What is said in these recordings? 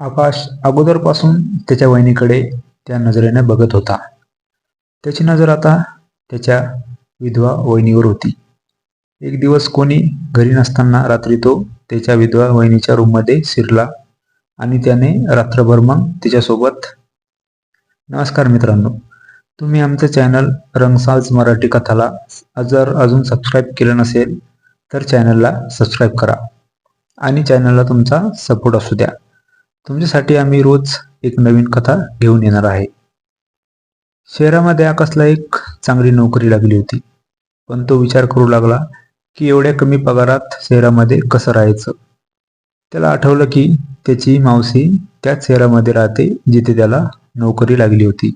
आकाश अगोदरपासून त्याच्या वहिनीकडे त्या नजरेने बघत होता. त्याची नजर आता त्याच्या विधवा वहिनीवर होती. एक दिवस कोणी घरी नसताना रात्री तो त्याच्या विधवा वहिनीच्या रूममध्ये शिरला आणि त्याने रात्रभर मग तिच्यासोबत नमस्कार मित्रांनो तुम्ही आमचं चॅनल रंगसाज मराठी कथाला जर अजून सबस्क्राईब केलं नसेल तर चॅनलला सबस्क्राईब करा आणि चॅनलला तुमचा सपोर्ट असू द्या. तुमच्यासाठी आम्ही रोज एक नवीन कथा घेऊन येणार आहे. शहरामध्ये आकाशला एक चांगली नोकरी लागली होती. पण तो विचार करू लागला की एवढ्या कमी पगारात शहरामध्ये कसं राहायचं? त्याला आठवलं की त्याची मावशी त्याच शहरामध्ये राहते जिथे त्याला नोकरी लागली होती.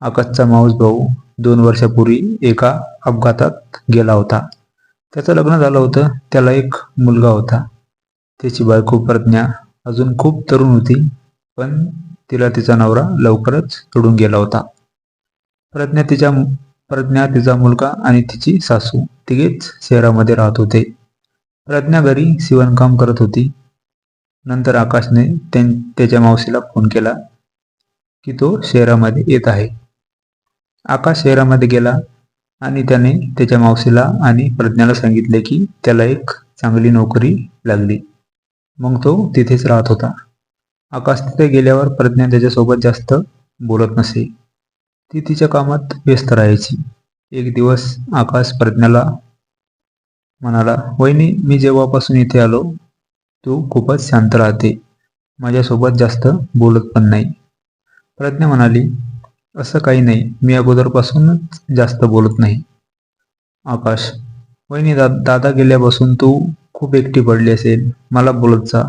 आकाशचा माऊस भाऊ दोन वर्षापूर्वी एका अपघातात गेला होता. त्याचं लग्न झालं होतं. त्याला एक मुलगा होता. त्याची बायको प्रज्ञा अजून खूप तरुण होती पण तिला तिचा नवरा लवकरच सोडून गेला होता. प्रज्ञा तिच्या प्रज्ञा तिचा मुलगा आणि तिची सासू तिघेच शहरामध्ये राहत होते. प्रज्ञा घरी शिवणकाम करत होती. नंतर आकाशने त्यां- त्याच्या मावशीला फोन केला की तो शहरामध्ये येत आहे. आकाश शहरामध्ये गेला आणि त्याने त्याच्या मावशीला आणि प्रज्ञाला सांगितले की त्याला एक चांगली नोकरी लागली. मग तो तिथेच राहत होता. आकाश तिथे गेल्यावर प्रज्ञा त्याच्यासोबत जास्त बोलत नसे. ती तिच्या कामात व्यस्त राहायची. एक दिवस आकाश प्रज्ञाला म्हणाला वहिनी मी जेव्हापासून इथे आलो तू खूपच शांत राहते. माझ्यासोबत जास्त बोलत पण नाही. प्रज्ञा म्हणाली असं काही नाही. मी अगोदरपासूनच जास्त बोलत नाही. आकाश वहिनी दा दादा गेल्यापासून तू खूप एकटी पडली असेल. मला बोलत जा.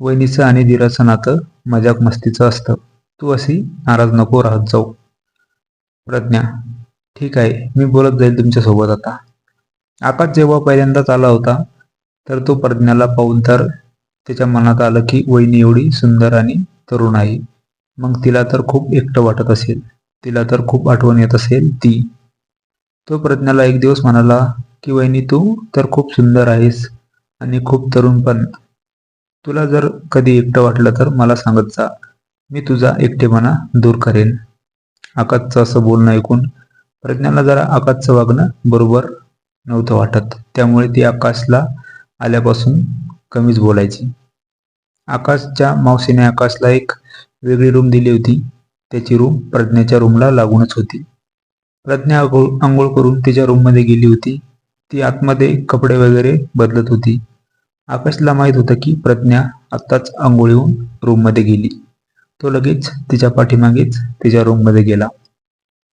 वहिनीचं आणि दिराचं नातं मजाक मस्तीचं असतं. तू अशी नाराज नको राहत जाऊ. प्रज्ञा ठीक आहे मी बोलत जाईल तुमच्यासोबत आता. आकाश जेव्हा पहिल्यांदाच आला होता तर तो प्रज्ञाला पाहून तर त्याच्या मनात आलं की वहिनी एवढी सुंदर आणि तरुण आहे. मग तिला तर खूप एकटं वाटत असेल. तिला तर खूप आठवण येत असेल ती. तो प्रज्ञाला एक दिवस म्हणाला की वहिनी तू तर खूप सुंदर आहेस. आणि खूप तरुण पण. तुला जर कधी एकटं वाटलं तर मला सांगत जा. मी तुझा एकटेपणा दूर करेन. आकाशचं असं बोलणं ऐकून प्रज्ञाला जरा आकाशचं वागणं बरोबर नव्हतं वाटत. त्यामुळे ती आकाशला आल्यापासून कमीच बोलायची. आकाशच्या मावशीने आकाशला एक वेगळी रूम दिली होती. त्याची रूम प्रज्ञाच्या रूमला लागूनच होती. प्रज्ञा आंघोळ आंघोळ करून तिच्या रूममध्ये गेली होती. ती आतमध्ये कपडे वगैरे बदलत होती. आकाशला माहीत होतं की प्रज्ञा आत्ताच आंघोळ येऊन रूममध्ये गेली. तो लगेच तिच्या पाठीमागेच तिच्या रूममध्ये गेला.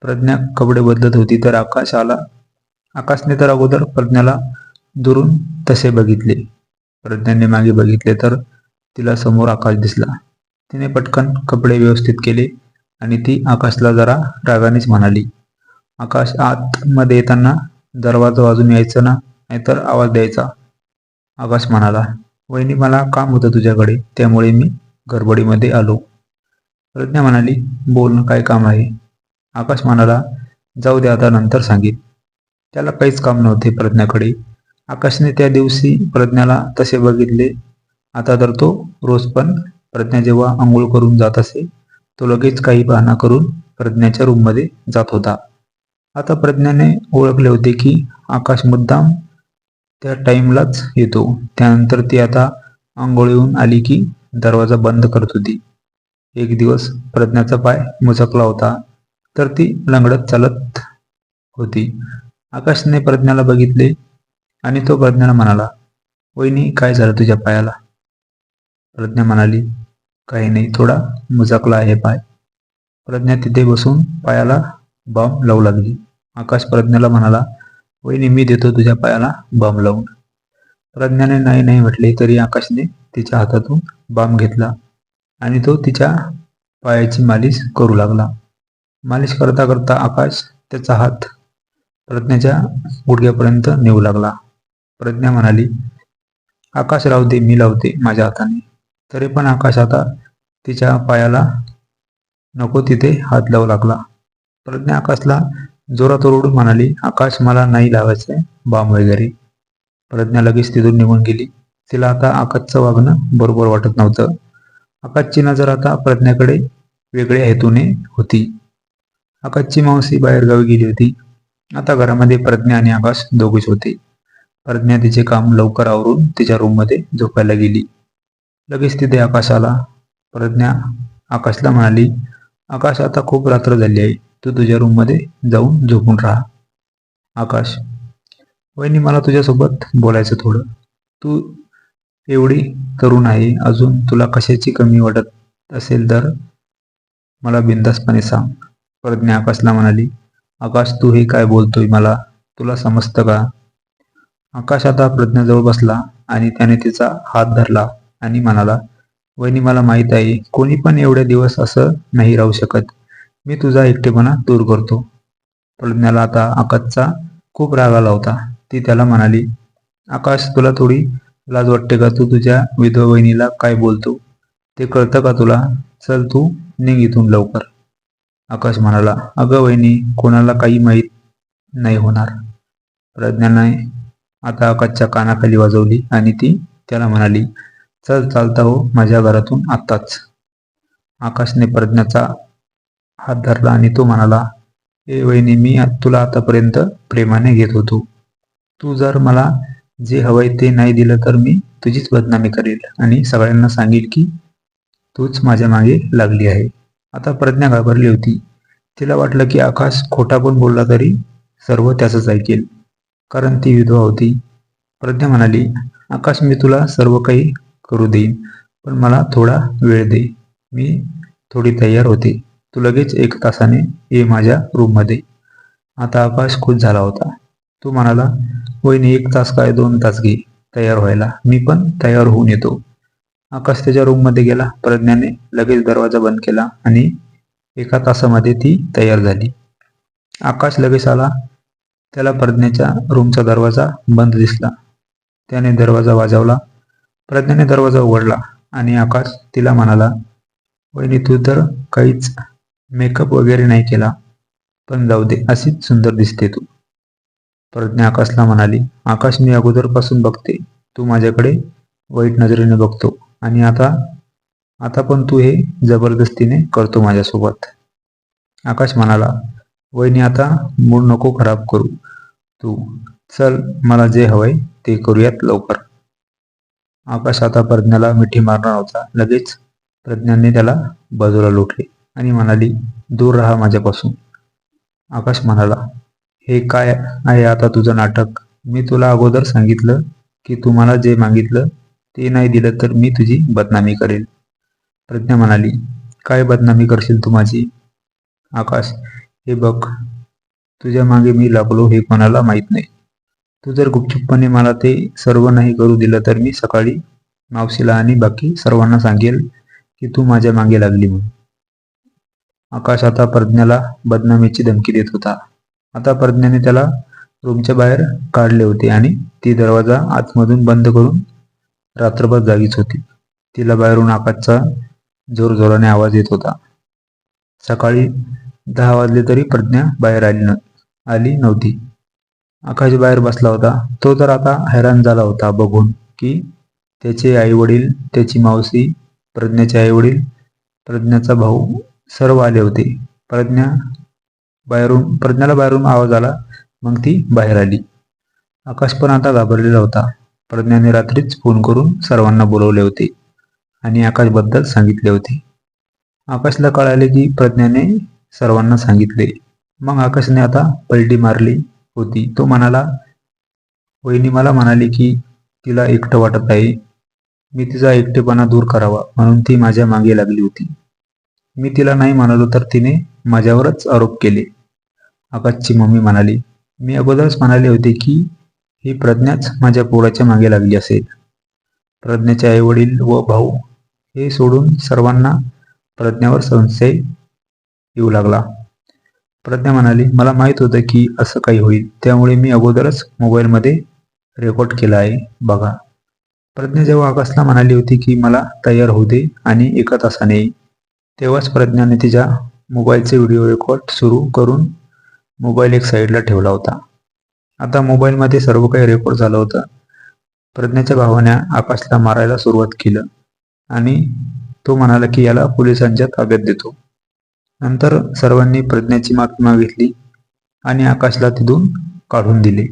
प्रज्ञा कपडे बदलत होती तर आकाश आला. आकाशने तर अगोदर प्रज्ञाला दुरून तसे बघितले. प्रज्ञाने मागे बघितले तर तिला समोर आकाश दिसला. तिने पटकन कपडे व्यवस्थित केले आणि ती आकाशला जरा रागानेच म्हणाली आकाश आतमध्ये येताना दरवाजा वाजून यायचं ना? नाहीतर आवाज द्यायचा. आकाश म्हणाला वहिनी मला काम होतं तुझ्याकडे त्यामुळे मी गडबडीमध्ये आलो. प्रज्ञा म्हणाली बोल काय काम आहे? आकाश म्हणाला जाऊ दे आता नंतर सांगेन. त्याला काहीच काम नव्हते प्रज्ञाकडे. आकाशने त्या दिवशी प्रज्ञाला तसे बघितले. आता तर तो रोज पण प्रज्ञा जेव्हा आंघोळ करून जात असे तो लगेच काही बहाणा करून प्रज्ञाच्या रूममध्ये जात होता. आता प्रज्ञाने ओळखले होते की आकाश मुद्दाम त्या टाइमलाच येतो. त्यानंतर ती आता आंघोळ येऊन आली की दरवाजा बंद करत होती. एक दिवस प्रज्ञाचा पाय मुचकला होता तर ती लंगडत चालत होती. आकाशने प्रज्ञाला बघितले आणि तो प्रज्ञाला म्हणाला वहिनी काय झालं तुझ्या पायाला? प्रज्ञा म्हणाली काही नाही थोडा मुचकला आहे पाय. प्रज्ञा तिथे बसून पायाला बॉम्ब लावू लागली. आकाश प्रज्ञाला म्हणाला वहिनी मी देतो तुझ्या पायाला बाम लावून. प्रज्ञाने नाही नाही म्हटले तरी आकाशने तिच्या हातातून बाम घेतला आणि तो तिच्या पायाची मालिश करू लागला. मालिश करता करता आकाश त्याचा हात प्रज्ञाच्या गुडघ्यापर्यंत नेऊ लागला. प्रज्ञा म्हणाली आकाश लावते मी लावते माझ्या हाताने. तरी पण आकाश आता तिच्या पायाला नको तिथे हात लावू लागला. प्रज्ञा आकाशला जोरात ओरडून म्हणाली आकाश मला नाही लावायचंय बाम वगैरे प्रज्ञा लगेच तिथून निघून गेली. तिला आता आकाशचं वागणं बरोबर वाटत नव्हतं. आकाशची नजर आता प्रज्ञाकडे वेगळ्या हेतूने होती. आकाशची मावशी बाहेरगावी गेली होती. आता घरामध्ये प्रज्ञा आणि आकाश दोघेच होते. प्रज्ञा तिचे काम लवकर आवरून तिच्या रूममध्ये झोपायला गेली. लगेच तिथे आकाश आला. प्रज्ञा आकाशला म्हणाली आकाश आता खूप रात्र झाली आहे. तू तुझ्या रूममध्ये जाऊन झोपून राहा. आकाश वहिनी मला तुझ्यासोबत बोलायचं थोडं. तू एवढी तरुण आहे अजून तुला कशाची कमी वाटत असेल तर मला बिंदासपणे सांग. प्रज्ञा आकाशला म्हणाली आकाश तू हे काय बोलतोय मला? तुला समजतं का? आकाश आता प्रज्ञाजवळ बसला आणि त्याने तिचा हात धरला आणि म्हणाला वहिनी मला माहीत आहे कोणी पण एवढे दिवस असं नाही राहू शकत. मी तुझा एकटेपणा दूर करतो. प्रज्ञाला आता आकाशचा खूप राग आला होता. ती त्याला म्हणाली आकाश तुला थोडी लाज वाटते का? तू तुझ्या विधवा बहिणीला काय बोलतो? ते कळतं का तुला? चल तू निघ इथून लवकर. आकाश म्हणाला अगं वहिनी कोणाला काही माहीत नाही होणार. प्रज्ञाने आता आकाशच्या कानाखाली वाजवली आणि ती त्याला म्हणाली चल चालता हो माझ्या घरातून आत्ताच. आकाशने प्रज्ञाचा हात धरला आणि तो म्हणाला ए वहिनी मी तुला आतापर्यंत प्रेमाने घेत होतो. तू जर मला जे हवंय ते नाही दिलं तर मी तुझीच बदनामी करेल आणि सगळ्यांना सांगेल की तूच माझ्या मागे लागली आहे. आता प्रज्ञा घाबरली होती. तिला वाटलं की आकाश खोटा पण बोलला तरी सर्व त्याचंच ऐकेल. कारण ती विधवा होती. प्रज्ञा म्हणाली आकाश मी तुला सर्व काही करू देईन पण मला थोडा वेळ दे. मी थोडी तयार होते. तू लगेच एक तासाने ये माझ्या रूममध्ये आता आकाश खुश झाला होता. तो म्हणाला वहिनी एक तास काय दोन तास घे तयार व्हायला. मी पण तयार होऊन येतो. आकाश त्याच्या रूममध्ये गेला. प्रज्ञाने लगेच दरवाजा बंद केला आणि एका तासामध्ये ती तयार झाली. आकाश लगेच आला. त्याला प्रज्ञेच्या रूमचा दरवाजा बंद दिसला. त्याने दरवाजा वाजवला. प्रज्ञाने दरवाजा उघडला आणि आकाश तिला म्हणाला वहिनी तू तर काहीच मेकअप वगैरे नाही केला पण जाऊ दे अशीच सुंदर दिसते तू. प्रज्ञा आकाशला म्हणाली आकाश मी अगोदरपासून बघते तू माझ्याकडे वाईट नजरेने बघतो. आणि आता आता पण तू हे जबरदस्तीने करतो माझ्यासोबत. आकाश म्हणाला वहिनी आता मूड नको खराब करू. तू चल मला जे हवंय ते करूयात लवकर. आकाश आता प्रज्ञाला मिठी मारणार होता. लगेच प्रज्ञाने त्याला बाजूला लोटले. आणि म्हणाली दूर राहा माझ्यापासून. आकाश म्हणाला हे काय आहे आता तुझं नाटक? मी तुला अगोदर सांगितलं की तू मला जे मागितलं ते नाही दिलं तर मी तुझी बदनामी करेल प्रज्ञा म्हणाली काय बदनामी करशील तू माझी? आकाश हे बघ तुझ्या मागे मी लागलो हे कोणाला माहीत नाही. तू जर गुपचुपपणे मला ते सर्व नाही करू दिलं तर मी सकाळी मावशीला आणि बाकी सर्वांना सांगेल की तू माझ्या मागे लागली म्हणून. आकाश आता प्रज्ञाला बदनामीची धमकी देत होता. आता प्रज्ञाने त्याला रूमच्या बाहेर काढले होते आणि ती दरवाजा आतमधून बंद करून रात्रभर जागीच होती. तिला बाहेरून आकाशचा जोरजोराने आवाज येत होता. सकाळी दहा वाजले तरी प्रज्ञा बाहेर आली न आली नव्हती. आकाश बाहेर बसला होता. तो तर आता हैराण झाला होता बघून की त्याचे आई वडील त्याची मावशी प्रज्ञाचे आई वडील प्रज्ञाचा भाऊ सर्व आले होते. प्रज्ञा बाहेरून प्रज्ञाला बाहेरून आवाज आला मग ती बाहेर आली. आकाश पण आता घाबरलेला होता. प्रज्ञाने रात्रीच फोन करून सर्वांना बोलवले होते आणि आकाशबद्दल सांगितले होते. आकाशला कळाले की प्रज्ञाने सर्वांना सांगितले. मग आकाशने आता पलटी मारली होती. तो म्हणाला वहिनी मला म्हणाली की तिला एकटं वाटत आहे. मी तिचा एकटेपणा दूर करावा म्हणून ती माझ्या मागे लागली होती. मी तिला नाही म्हणालो तर तिने माझ्यावरच आरोप केले. आकाशची मम्मी म्हणाली मी अगोदरच म्हणाले होते की ही प्रज्ञाच माझ्या पोराच्या मागे लागली असेल. प्रज्ञाचे आई वडील व भाऊ हे सोडून सर्वांना प्रज्ञावर संशय येऊ लागला. प्रज्ञा म्हणाली मला माहीत होतं की असं काही होईल त्यामुळे मी अगोदरच मोबाईलमध्ये रेकॉर्ड केला आहे बघा. प्रज्ञा जेव्हा आकाशला म्हणाली होती की मला तयार होऊ दे आणि एका तासाने तेव्हाच प्रज्ञाने तिच्या मोबाईलचे व्हिडिओ रेकॉर्ड सुरू करून मोबाईल एक साईडला ठेवला होता. आता मोबाईलमध्ये सर्व काही रेकॉर्ड झालं होतं. प्रज्ञाच्या भावाने आकाशला मारायला सुरुवात केलं आणि तो म्हणाला की याला पोलिसांच्या ताब्यात देतो. नंतर सर्वांनी प्रज्ञाची माफी मागितली आणि आकाशला तिथून काढून दिले.